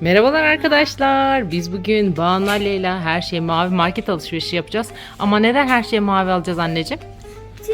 Merhabalar arkadaşlar. Biz bugün Banu ile her şey mavi market alışverişi yapacağız. Ama neden her şey mavi alacağız anneciğim? Çünkü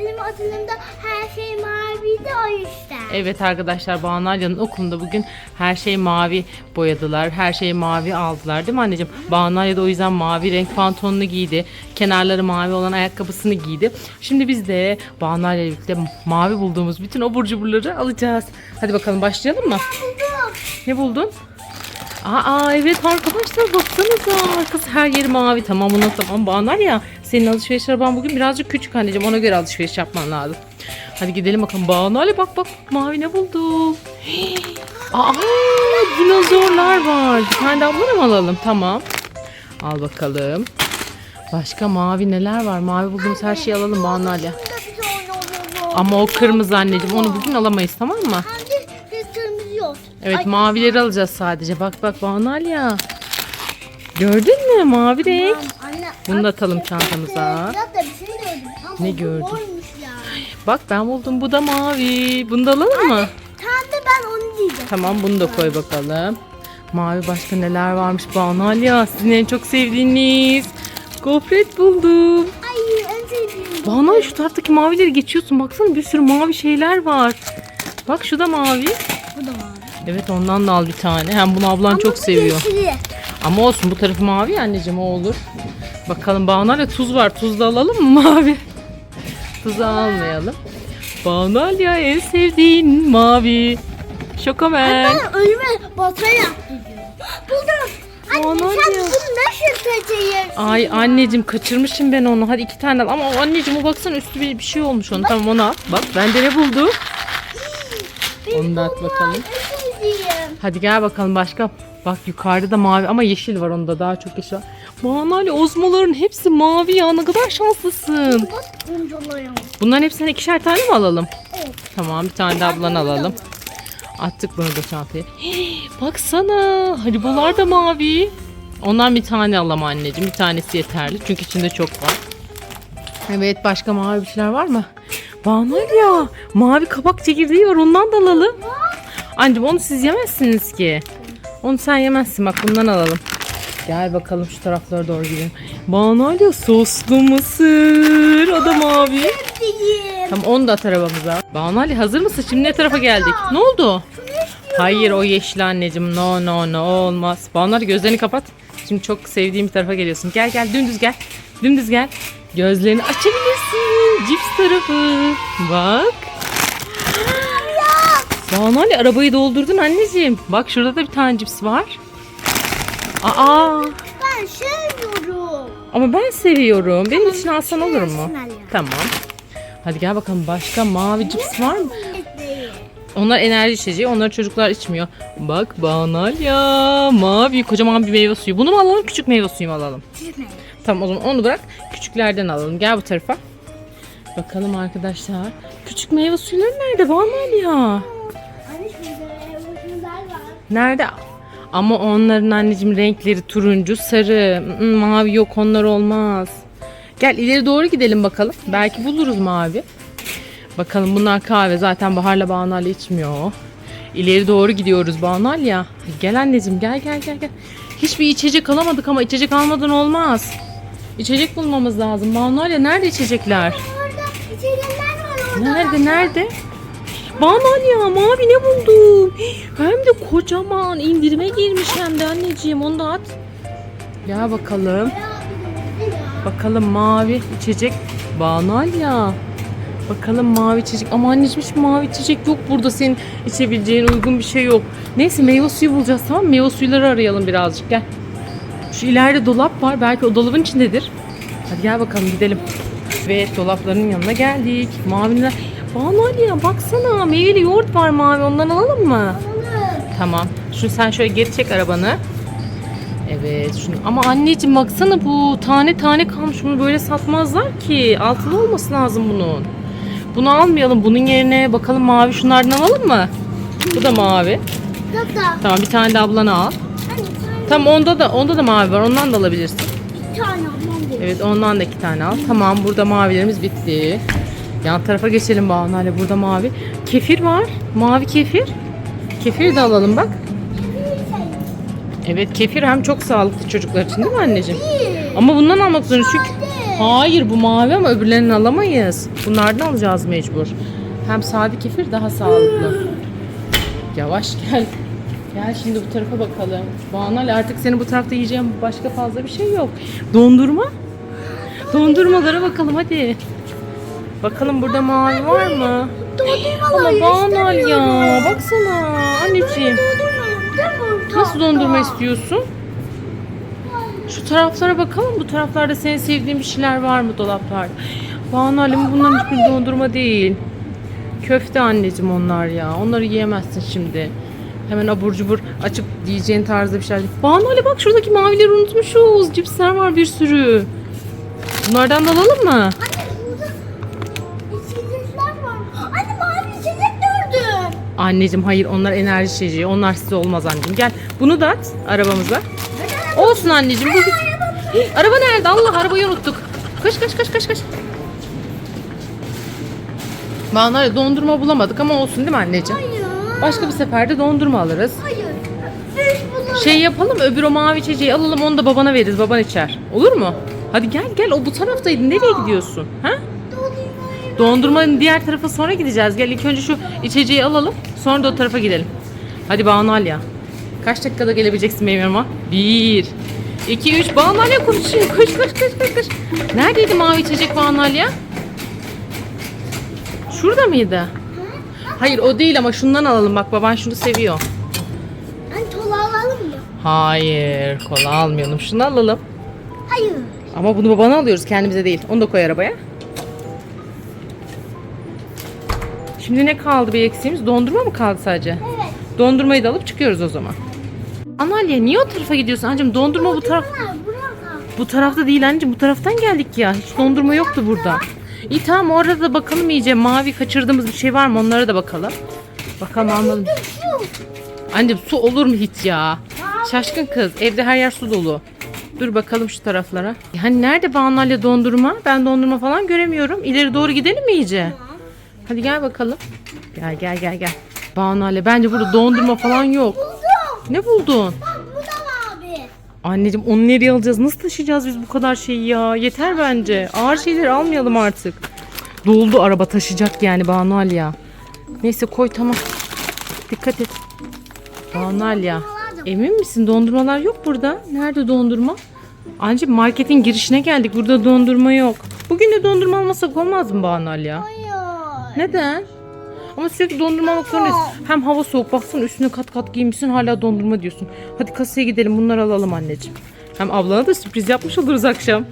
benim okulumda her şey maviydi o yüzden. Evet arkadaşlar Banu Ali'nin okulunda bugün her şey mavi boyadılar. Her şey mavi aldılar değil mi anneciğim? Banu Ali de o yüzden mavi renk pantolonunu giydi. Kenarları mavi olan ayakkabısını giydi. Şimdi biz de Banu Ali ile birlikte mavi bulduğumuz bütün abur cuburları alacağız. Hadi bakalım başlayalım mı? Ne buldun? Aa evet arkadaşlar baksanıza arkası her yeri mavi tamam buna tamam bağlar ya senin alışveriş araban bugün birazcık küçük anneciğim ona göre alışveriş yapman lazım. Hadi gidelim bakalım Banu Ali bak bak mavi ne buldum. Aa dinozorlar var. Bir tane daha bunu mu alalım? Tamam. Al bakalım. Başka mavi neler var? Mavi bulduğumuz her şeyi alalım oluyor. Ama o kırmızı anneciğim onu bugün alamayız tamam mı? Evet Ay, mavileri alacağız sadece. Bak bak Banal ya. Gördün mü mavi renk? Anne. Bunu da atalım şey- çantamıza. Da bir şey gördüm. Ama Ne bu gördün? mormuş ya. Bak ben buldum bu da mavi. Bunu da alalım mı? Tam da ben onu diyeceğim. Tamam bunu da koy bakalım. Mavi başka neler varmış Banal ya. Sizin en çok sevdiğiniz. Gofret buldum. Ay en sevdiğim. Banal şu taraftaki mavileri geçiyorsun. Baksana bir sürü mavi şeyler var. Bak şu da mavi. Bu da mavi. Evet ondan da al bir tane. Hem bunu ablan Ama çok seviyor. yeşili. Ama olsun bu tarafı mavi ya anneciğim o olur. Bakalım Banalya tuz var. Tuz da alalım mı mavi? Tuzu almayalım. Banalya en sevdiğin mavi. Şokomen. Ben ölüme diyor. Buldum. Anne Aman sen ya. bunu nasıl kaçırırsın? Ay anneciğim kaçırmışım ben onu. Hadi iki tane al. Ama anneciğim o baksana üstü bir, bir şey olmuş onun. Tamam onu al. Bak ben de ne buldum. Onu da at bakalım. Hadi gel bakalım başka. Bak yukarıda da mavi ama yeşil var onda daha çok yeşil var. Banalya ozmaların hepsi mavi ya ne kadar şanslısın. Bunların hepsinden ikişer tane mi alalım? Evet. Tamam bir tane de ablan alalım. Attık bunu da çantaya. Hii, baksana haribolar da mavi. Ondan bir tane alalım anneciğim. Bir tanesi yeterli. Çünkü içinde çok var. Evet başka mavi bir şeyler var mı? Banal ya. Mavi kabak çekirdeği var ondan da alalım. Anneciğim onu siz yemezsiniz ki. Onu sen yemezsin bak bundan alalım. Gel bakalım şu taraflara doğru gidelim. Banal ya soslu mısır. O da mavi. Tamam onu da at arabamıza. Banu Ali hazır mısın? Şimdi ne tarafa geldik? Ne oldu? Hayır o yeşil anneciğim. No no no olmaz. Banu Ali gözlerini kapat. Şimdi çok sevdiğim bir tarafa geliyorsun. Gel gel dümdüz gel. Dümdüz gel. Gözlerini açabilirsin. Cips tarafı. Bak. Banu Ali arabayı doldurdun anneciğim. Bak şurada da bir tane cips var. Aa Ben sevmiyorum. ama ben seviyorum. Benim için alsan olur mu? Tamam. Hadi gel bakalım başka mavi cips var mı? Onlar enerji içeceği. Onları çocuklar içmiyor. Bak banal ya. Mavi kocaman bir meyve suyu. Bunu mu alalım küçük meyve suyu mu alalım? Tamam o zaman onu bırak. Küçüklerden alalım. Gel bu tarafa. Bakalım arkadaşlar. Küçük meyve suyları nerede banal Nerede? Ama onların anneciğim renkleri turuncu, sarı, mm, mavi yok onlar olmaz. Gel ileri doğru gidelim bakalım. Belki buluruz mavi. Bakalım bunlar kahve. Zaten Bahar'la Banal içmiyor. İleri doğru gidiyoruz Banal ya. Gel anneciğim gel gel gel gel. Hiçbir içecek alamadık ama içecek almadan olmaz. İçecek bulmamız lazım. Banal ya nerede içecekler? Orada içecekler var orada. Nerede nerede? Banal ya mavi ne buldum? Hem de kocaman indirime girmiş hem de anneciğim onu da at. Gel bakalım. Bakalım mavi içecek. Banal ya. Bakalım mavi içecek. Ama anneciğim hiç mavi içecek yok burada senin içebileceğin uygun bir şey yok. Neyse meyve suyu bulacağız tamam mı? Meyve suyları arayalım birazcık gel. Şu ileride dolap var. Belki o dolabın içindedir. Hadi gel bakalım gidelim. Ve dolapların yanına geldik. Maviler. Banal ya baksana meyveli yoğurt var mavi ondan alalım mı? Alalım. Tamam. Şunu sen şöyle geri çek arabanı. Evet şunu. Ama anneciğim baksana bu tane tane kalmış. Bunu böyle satmazlar ki. Altılı olması lazım bunun. Bunu almayalım. Bunun yerine bakalım mavi şunlardan alalım mı? Bu da mavi. Hatta Tamam bir tane de ablana al. hani Tamam onda da onda da mavi var. Ondan da alabilirsin. bir tane dedi. Evet ondan da iki tane al. Tamam burada mavilerimiz bitti. Yan tarafa geçelim Banu. Hani burada mavi. Kefir var. Mavi kefir. Kefir de alalım bak. Evet kefir hem çok sağlıklı çocuklar için değil mi anneciğim? Ama bundan almak zorundayız çünkü... Hayır bu mavi ama öbürlerini alamayız. Bunlardan alacağız mecbur. Hem sade kefir daha sağlıklı. Yavaş gel. Gel şimdi bu tarafa bakalım. Banal artık senin bu tarafta yiyeceğin başka fazla bir şey yok. Dondurma. Dondurmalara bakalım hadi. Bakalım burada mavi var mı? Ama banal ya. Baksana anneciğim. Nasıl dondurma istiyorsun? Şu taraflara bakalım. Bu taraflarda senin sevdiğin bir şeyler var mı dolaplarda? Banu Halim bunların hiçbir dondurma değil. Köfte anneciğim onlar ya. Onları yiyemezsin şimdi. Hemen abur cubur açıp yiyeceğin tarzda bir şeyler. Banu Ali bak şuradaki mavileri unutmuşuz. Cipsler var bir sürü. Bunlardan da alalım mı? Anne Anneciğim hayır onlar enerji içeceği. Onlar size olmaz anneciğim. Gel bunu da at arabamıza. Olsun anneciğim. Bu... Araba nerede? Allah arabayı unuttuk. Koş koş koş koş koş. Bana dondurma bulamadık ama olsun değil mi anneciğim? Hayır. Başka bir seferde dondurma alırız. Hayır. Şey yapalım öbür o mavi içeceği alalım onu da babana veririz. Baban içer. Olur mu? Hadi gel gel o bu taraftaydın. Nereye gidiyorsun? Ha? Dondurmanın diğer tarafa sonra gideceğiz. Gel ilk önce şu içeceği alalım. Sonra da o tarafa gidelim. Hadi Banu Alya. Kaç dakikada gelebileceksin benim yanıma? Bir, iki, üç. Banu Alya koşuyor. Koş koş koş koş koş. Neredeydi mavi içecek Banu Alya? Şurada mıydı? Hayır o değil ama şundan alalım. Bak baban şunu seviyor. Anne tola alalım mı? Hayır kola almayalım. Şunu alalım. Hayır. Ama bunu babana alıyoruz kendimize değil. Onu da koy arabaya. Şimdi ne kaldı bir eksiğimiz? Dondurma mı kaldı sadece? Evet. Dondurmayı da alıp çıkıyoruz o zaman. Analya niye o tarafa gidiyorsun? Anneciğim dondurma bu taraf bu tarafta değil anneciğim. Bu taraftan geldik ya. Hiç dondurma yoktu burada. İyi tamam orada da bakalım iyice. Mavi kaçırdığımız bir şey var mı? Onlara da bakalım. Bakalım almadım. Şu. Anneciğim su olur mu hiç ya? Şaşkın kız. Evde her yer su dolu. Dur bakalım şu taraflara. Yani nerede Banalya dondurma? Ben dondurma falan göremiyorum. İleri doğru gidelim mi iyice? Hadi gel bakalım. Gel gel gel gel. Banalya bence burada dondurma falan yok. Buldum. Ne buldun? Bak bu da mavi. Anneciğim onu nereye alacağız? Nasıl taşıyacağız biz bu kadar şeyi ya? Yeter bence. Ağır şeyleri almayalım artık. Doldu araba taşıyacak yani Banu Alya. Neyse koy tamam. Dikkat et. Banu Alya. Emin misin? Dondurmalar yok burada. Nerede dondurma? Anneciğim marketin girişine geldik. Burada dondurma yok. Bugün de dondurma almasak olmaz mı Banu Alya? Hayır. Neden? Ama sürekli dondurma almak zorundayız. Hem hava soğuk baksana üstüne kat kat giymişsin hala dondurma diyorsun. Hadi kasaya gidelim bunları alalım anneciğim. Hem ablana da sürpriz yapmış oluruz akşam.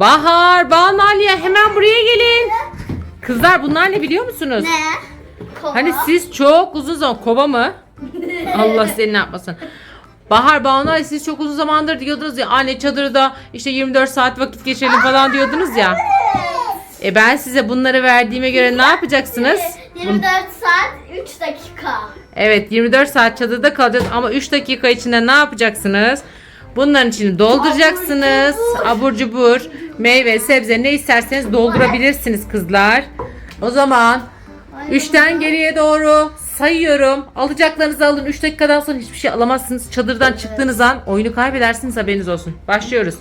Bahar, Banu Aliye hemen buraya gelin. Kızlar bunlar ne biliyor musunuz? Ne? Kova. Hani siz çok uzun zaman kova mı? Allah seni ne yapmasın. Bahar Banu Ali, siz çok uzun zamandır diyordunuz ya anne çadırda işte 24 saat vakit geçirelim falan diyordunuz ya. E ben size bunları verdiğime göre ne yapacaksınız? 24 saat 3 dakika. Evet 24 saat çadırda kalacağız ama 3 dakika içinde ne yapacaksınız? Bunların içini dolduracaksınız. Abur cubur, meyve, sebze ne isterseniz doldurabilirsiniz kızlar. O zaman 3'ten geriye doğru sayıyorum. Alacaklarınızı alın. 3 dakikadan sonra hiçbir şey alamazsınız. Çadırdan çıktığınız an oyunu kaybedersiniz haberiniz olsun. Başlıyoruz.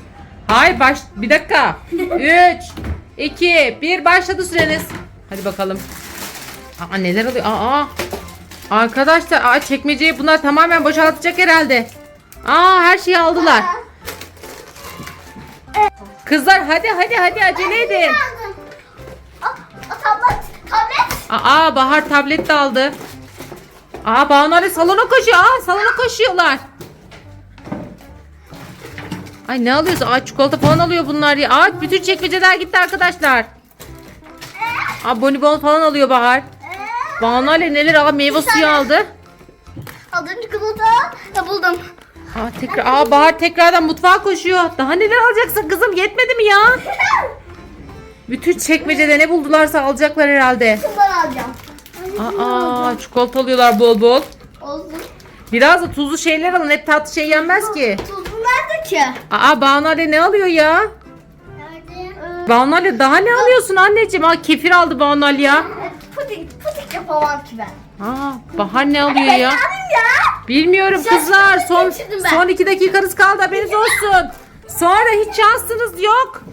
Hayır baş bir dakika. 3 2 1 başladı süreniz. Hadi bakalım. Aa neler oluyor? Aa. Arkadaşlar aa, çekmeceyi bunlar tamamen boşaltacak herhalde. Aa her şeyi aldılar. Kızlar hadi hadi hadi acele edin. O, o tablet. Tablet. Aa Bahar tablet de aldı. Aa Banu Ali salona koşuyor. Aa salona koşuyorlar. Ay ne alıyorsun? Aa çikolata falan alıyor bunlar ya. Aa bütün çekmeceler gitti arkadaşlar. Aa bonibon falan alıyor Bahar. Banu Ali neler al? Meyve suyu aldı. Aldım çikolata. Buldum. Aa tekrar aa Bahar tekrardan mutfağa koşuyor. Daha neler alacaksın kızım? Yetmedi mi ya? Bütün çekmecede ne buldularsa alacaklar herhalde. Bundan alacağım. Aa çikolata alıyorlar bol bol. Olsun. Biraz da tuzlu şeyler alın. Hep tatlı şey yenmez ki. Tuzlu nerede ki? Aa Banu Ali ne alıyor ya? Nerede? Banu Ali daha ne alıyorsun anneciğim? Aa kefir aldı Banu Ali ya. Pudik, pudik yapamam ki ben. Aa, Bahar ne alıyor ya? Abim ya. Bilmiyorum Şaşkınlık kızlar. Son, geçirdim ben. son iki dakikanız kaldı haberiniz olsun. Sonra hiç şansınız yok.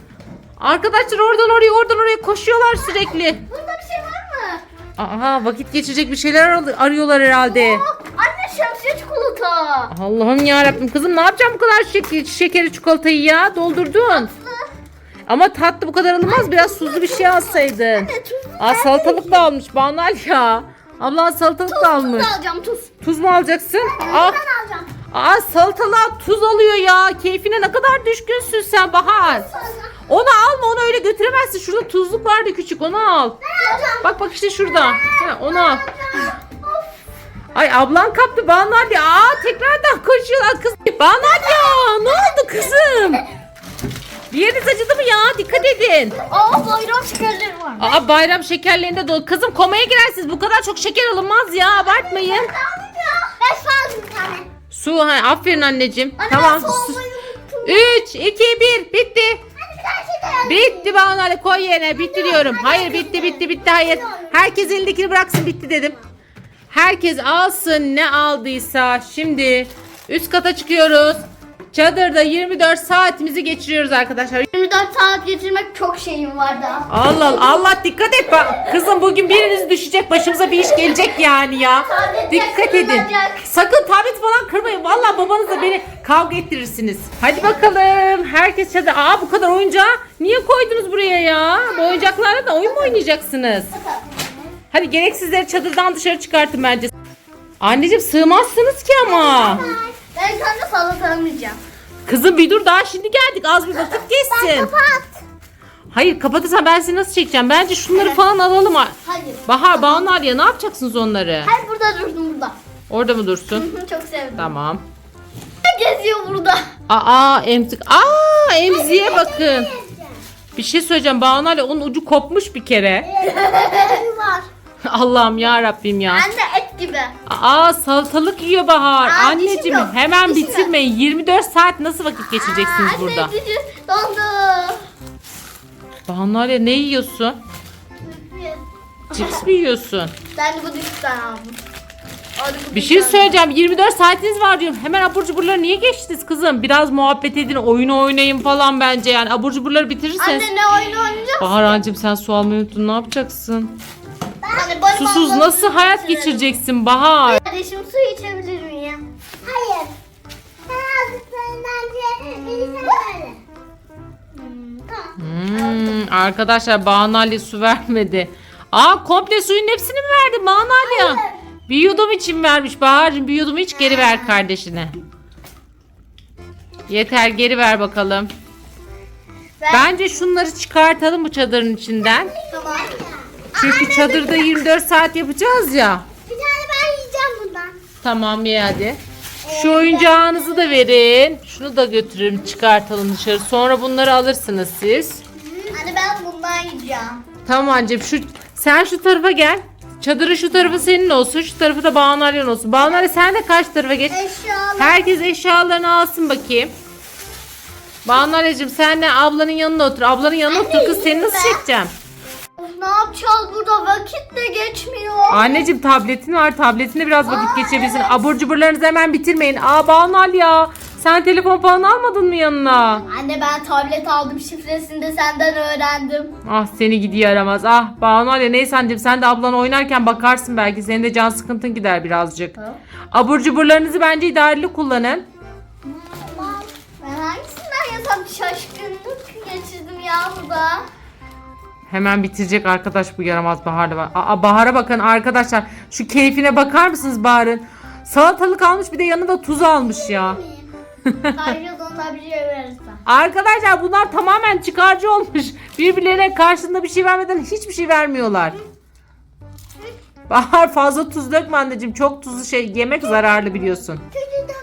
Arkadaşlar oradan oraya oradan oraya koşuyorlar sürekli. Bunda bir şey var mı? Aha vakit geçirecek bir şeyler ar- arıyorlar herhalde. Bak anne şemsiye çikolata. Allah'ım ya Rabbim kızım ne yapacağım bu kadar şek- şekeri çikolatayı ya doldurdun. Ama tatlı bu kadar alınmaz biraz tuzlu bir şey alsaydın. Anne tuzlu. Aa salatalık da almış Banal ya. Ablan salatalık da almış. Tuz alacağım tuz. Tuz mu alacaksın? Aa, Ben alacağım. aa salatalığa tuz alıyor ya. Keyfine ne kadar düşkünsün sen Bahar. Onu alma onu öyle götüremezsin. Şurada tuzluk vardı küçük onu al. Ben alacağım. Bak bak işte şurada. Ha, onu al. Ay ablan kaptı Banal ya. Aa tekrardan koşuyorlar kız. Banal ya ne oldu kızım? Bir yeriniz acıdı mı ya? Dikkat edin. Aa bayram şekerleri var. Aa bayram şekerlerinde dolu. Kızım komaya girersiniz. Bu kadar çok şeker alınmaz ya. Abartmayın. Ben fazla bir tane. Su ha, aferin anneciğim. Anne tamam. ben soğumayı unuttum. 3, 2, 1 bitti. Bitti Banu Ali koy yerine. Bitti diyorum. Hayır bitti bitti bitti hayır. Herkes elindekini bıraksın bitti dedim. Herkes alsın ne aldıysa. Şimdi üst kata çıkıyoruz. Çadırda 24 saatimizi geçiriyoruz arkadaşlar. 24 saat geçirmek çok şeyim var daha. Allah Allah, Allah dikkat et bak. Kızım bugün biriniz düşecek başımıza bir iş gelecek yani ya. Dikkat edin. kırılacak. Sakın tablet falan kırmayın. Vallahi babanızla beni kavga ettirirsiniz. Hadi bakalım. Herkes çadır. Aa bu kadar oyuncağı niye koydunuz buraya ya? Bu oyuncaklarla da oyun mu oynayacaksınız? Hadi gereksizleri çadırdan dışarı çıkartın bence. Anneciğim sığmazsınız ki ama. Ben sana salata almayacağım. Kızım bir dur daha şimdi geldik. Az bir vakit geçsin. Kapat. Hayır kapatırsan ben seni nasıl çekeceğim? Bence şunları falan alalım. Hayır. Bahar, Banu ya ne yapacaksınız onları? Hayır burada durdum burada. Orada mı dursun? çok sevdim. Tamam. Geziyor burada. Aa emzik. Aa emziğe bakın. Bir şey söyleyeceğim. Banu Ali onun ucu kopmuş bir kere. Allah'ım ya Rabbim ya. Anne et gibi. Aa salatalık yiyor Bahar. Aa, Anneciğim dişim yok. hemen Dişim yok. bitirmeyin. 24 saat nasıl vakit geçireceksiniz Aa, burada? Anne cici dondu. Banu Ali ne yiyorsun? Cips mi yiyorsun? Ben de bu düşükten aldım. Hadi bu Bir şey söyleyeceğim. 24 saatiniz var diyorum. Hemen abur cuburları niye geçtiniz kızım? Biraz muhabbet edin, oyun oynayın falan bence yani. Abur cuburları bitirirseniz. Anne ne oyun oynayacağız? Bahar'cığım sen su almayı unuttun. Ne yapacaksın? Anne boy Susuz bandını nasıl hayat geçireceksin Bahar? Kardeşim su içebilir miyim? Hayır. Sen aldıklarından biri sen Hmm, arkadaşlar Banu Ali su vermedi. Aa komple suyun hepsini mi verdi Banu Ali? ya? Bir yudum için vermiş Bahar'cığım. Bir yudum iç geri ver kardeşine. Yeter geri ver bakalım. Ben... Bence şunları çıkartalım bu çadırın içinden. Tamam. Çünkü çadırda 24 saat yapacağız ya. Bir tane ben yiyeceğim bundan. Tamam ye hadi. Şu oyuncağınızı da verin. Şunu da götürün çıkartalım dışarı. Sonra bunları alırsınız siz. Anne ben bundan yiyeceğim. Tamam anneciğim şu sen şu tarafa gel. Çadırın şu tarafı senin olsun. Şu tarafı da Banu Ali'nin olsun. Banu sen de karşı tarafa geç. Eşyalar. Herkes eşyalarını alsın bakayım. Banu sen de ablanın yanına otur. Ablanın yanına otur kız seni nasıl çekeceğim? Yapacağız burada? Vakit de geçmiyor. Anneciğim tabletin var. Tabletinde biraz vakit geçebilirsin. Abur cuburlarınızı hemen bitirmeyin. Aa Banu Ali ya. Sen telefon falan almadın mı yanına? Anne ben tablet aldım şifresini de senden öğrendim. Ah seni gidiyor aramaz. Ah Banu Ali neyse anneciğim sen de ablan oynarken bakarsın belki. Senin de can sıkıntın gider birazcık. Abur cuburlarınızı bence idareli kullanın. Ben hangisinden yasam şaşkınlık geçirdim ya burada. Hemen bitirecek arkadaş bu yaramaz Bahar'la. bak- Aa, Bahar'a bakın arkadaşlar. Şu keyfine bakar mısınız Bahar'ın? Salatalık almış bir de yanında tuz almış ya. Ona bir şey verirsen. Arkadaşlar bunlar tamamen çıkarcı olmuş. Birbirlerine karşında bir şey vermeden hiçbir şey vermiyorlar. Bahar fazla tuz dökme anneciğim. Çok tuzlu şey yemek zararlı biliyorsun. Çocuğu da.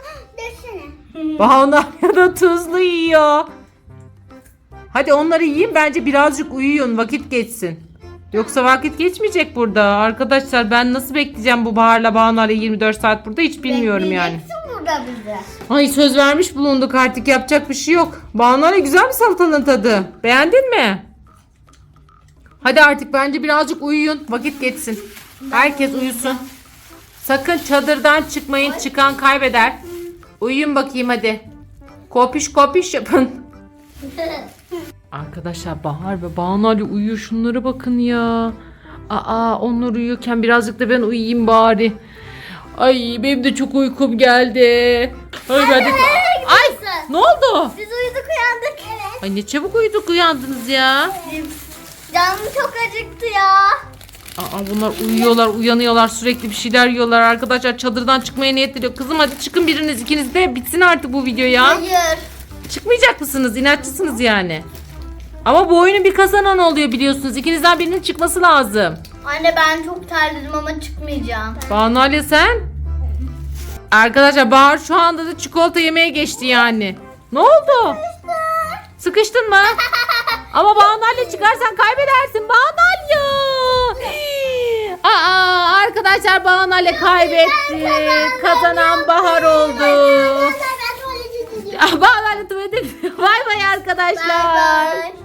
Bahar ya da tuzlu yiyor. Hadi onları yiyin bence birazcık uyuyun vakit geçsin. Yoksa vakit geçmeyecek burada. Arkadaşlar ben nasıl bekleyeceğim bu Bahar'la Banu'yla 24 saat burada hiç bilmiyorum yani. Bekleyeceksin burada bize. Ay söz vermiş bulunduk artık yapacak bir şey yok. Banu'yla güzel mi salatanın tadı? Beğendin mi? Hadi artık bence birazcık uyuyun. Vakit geçsin. Herkes uyusun. Sakın çadırdan çıkmayın. Çıkan kaybeder. Uyuyun bakayım hadi. Kopiş kopiş yapın. Arkadaşlar Bahar ve Banu Ali uyuyor. Şunlara bakın ya. Aa onlar uyuyorken birazcık da ben uyuyayım bari. Ay benim de çok uykum geldi. Ay ben de... Ay ne oldu? Biz uyuduk uyandık. Evet. Ay ne çabuk uyuduk uyandınız ya. Canım çok acıktı ya. Aa bunlar uyuyorlar, uyanıyorlar, sürekli bir şeyler yiyorlar arkadaşlar. Çadırdan çıkmaya niyetleniyor. Kızım hadi çıkın biriniz ikiniz de bitsin artık bu video ya. Hayır. Çıkmayacak mısınız? İnatçısınız yani. Ama bu oyunun bir kazanan oluyor biliyorsunuz. İkinizden birinin çıkması lazım. Anne ben çok terledim ama çıkmayacağım. Banu Ali sen? Arkadaşlar Bahar şu anda da çikolata yemeye geçti yani. Ne oldu? Sıkıştın mı? Ama Banu Ali çıkarsan kaybedersin. Banu Ali. Aa, arkadaşlar Banu Ali kaybetti. Kazanan Bahar oldu. Banu Ali tuvalete. Bay bay arkadaşlar. Bye bye.